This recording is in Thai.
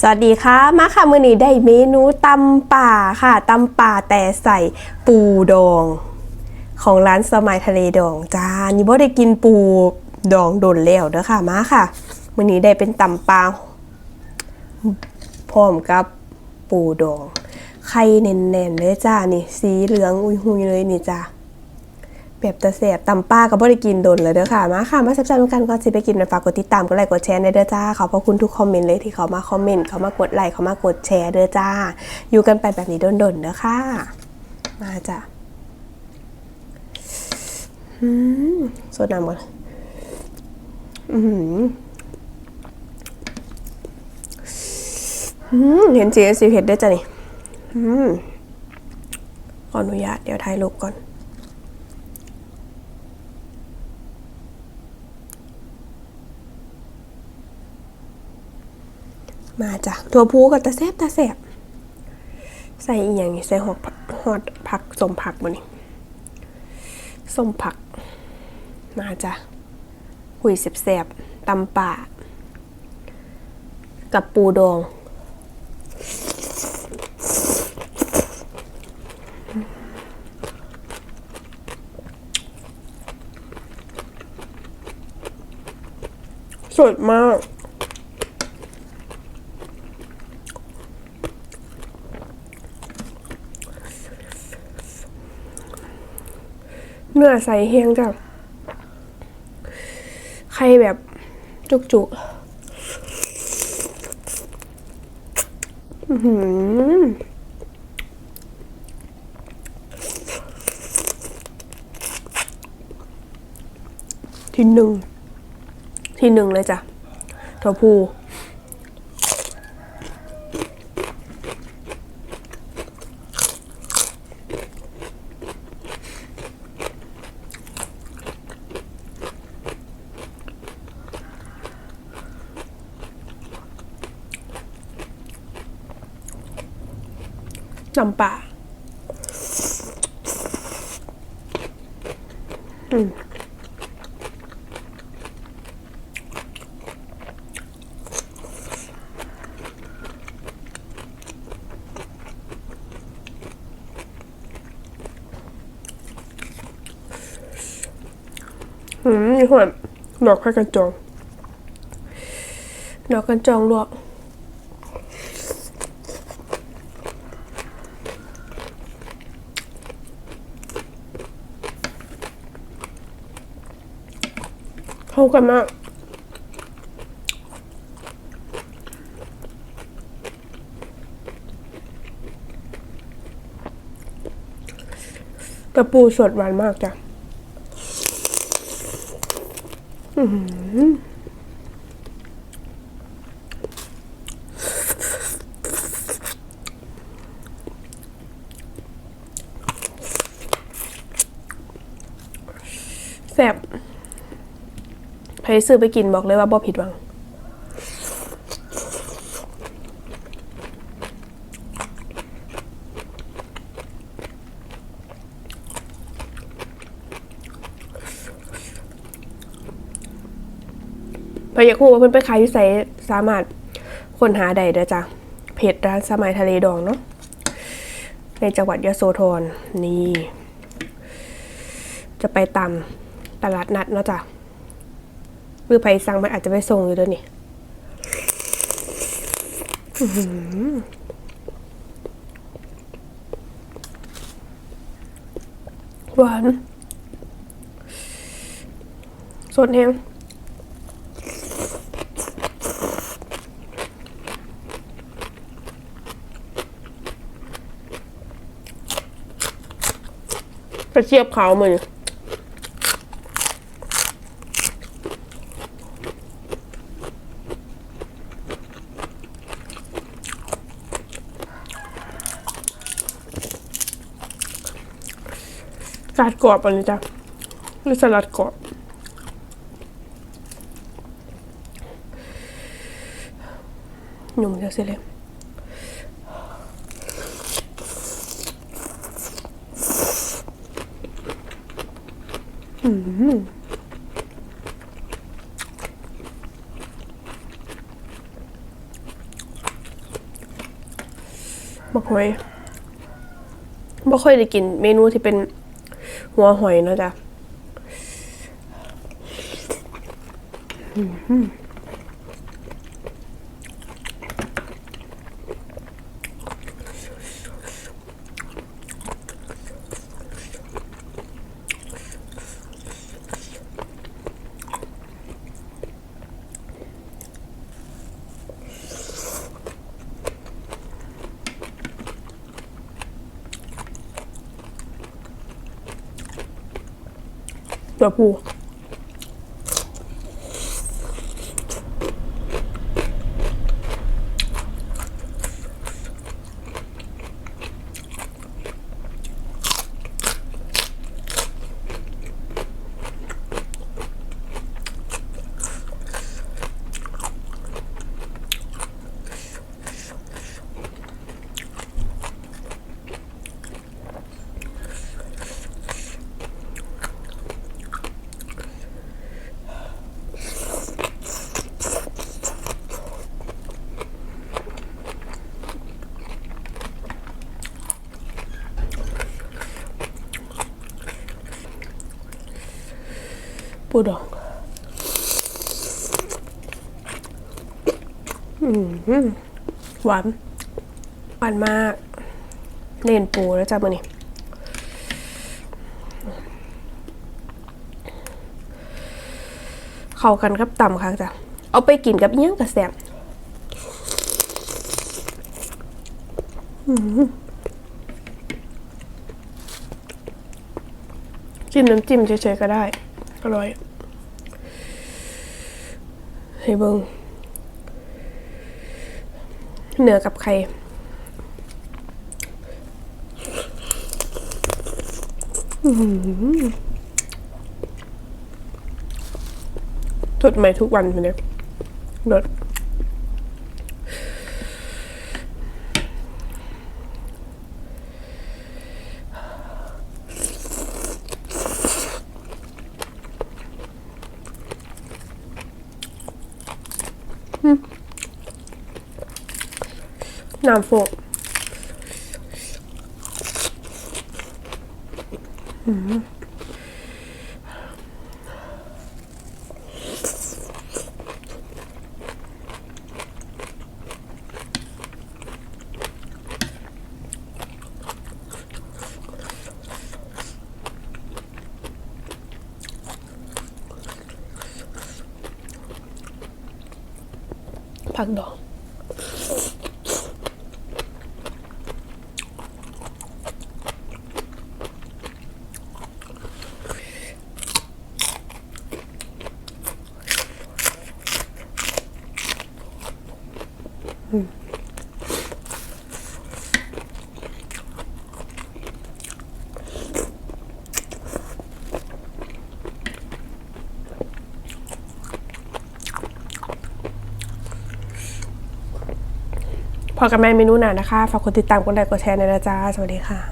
สวัสดีค่ะ มาค่ะมือนี้ได้เมนูตำป่าค่ะตำป่าแต่ใส่ปูดอง ของร้านสมัยทะเลดองจ้านี่บ่ได้กินปูดองโดนแล้วเด้อค่ะมาค่ะมือนี้ได้เป็นตำปลาพร้อมกับปูดอง ไข่แน่นๆเลยจ้านี่สีเหลืองอุยหุยเลยนี่จ้า แบบตะแสบตำป้าก็บ่ได้กินโดนเลยเด้อค่ะ มาค่ะ มาแซ่บๆกันก่อนสิไปกินไปฝากกดติดตามกดไลค์กดแชร์ในเด้อจ้าขอบพระคุณทุกคอมเมนต์เลยที่เขามาคอมเมนต์เขามากดไลค์เขามากดแชร์เด้อจ้า อยู่กันไปแบบนี้โดนๆเด้อค่ะ มาจ้ะสดน้ำก่อนอือหืออืมเห็นสีสีเผ็ดด้จ้ะนี่อืมขออนุญาตเดี๋ยวถ่ายรูปก่อน มาจ้ะตัวผู้ก็ตะแซบตะแซบใส่อีอย่างนี้ใส่หอดผักหอดผักสมผักบนนี้สมผัก มาจ้ะหุยแสบๆตำป่า กับปูดองสดมาก เนื้อใสเฮียงจ้ะไข่แบบจุกๆอื้อหือที่หนึ่ง ที่หนึ่งเลยจ้ะถั่วพู น้ำปลาอืมอืมนี่หัวดอกพระกันจองดอกกันจองลวก เข้ากันมาก กระปูสดหวานมากจ้ะ อืมหือแซ่บ ใครซื้อไปกินบอกเลยว่าบ่ผิดหวังพอยากรู้ว่าเพิ่นไปขายอยู่ไสสามารถค้นหาได้เด้อจ้ะเพจร้านสมัยทะเลดองเนาะในจังหวัดยโสธรนี่ จะไปตามตลาดนัดเนาะจ้ะ รือไปสั่งมันอาจจะไปส่งอยู่ด้วยนี่หวานสดแฮงกระเทียบขาวมือ สลัดกรอบอันนี้จ้ะหรือสลัดกรอบหนุ่มจะเสร็จเลยอืมบ่ค่อยบ่ค่อยได้กินเมนูที่เป็น หัวหอยนะจ๊ะ อืม ตัวผู้ ปูดองอืมหวานหวานมากเล่นปูแล้วจ้ะมือนี่เข้ากันกับตำค่ะจ้ะเอาไปกินกับอิหยังกระแสบจิ้มน้ำจิ้มเฉยๆก็ได้ อร่อย ให้เบิงเนื้อกับไข่อื้อหือสดใหม่ทุกวันเลยรส น้ำโฟกผักดอง พอกับแม่เมนูหนานะคะ ฝากกดติดตามกดไลค์กดแชร์ในนะจ๊ะสวัสดีค่ะ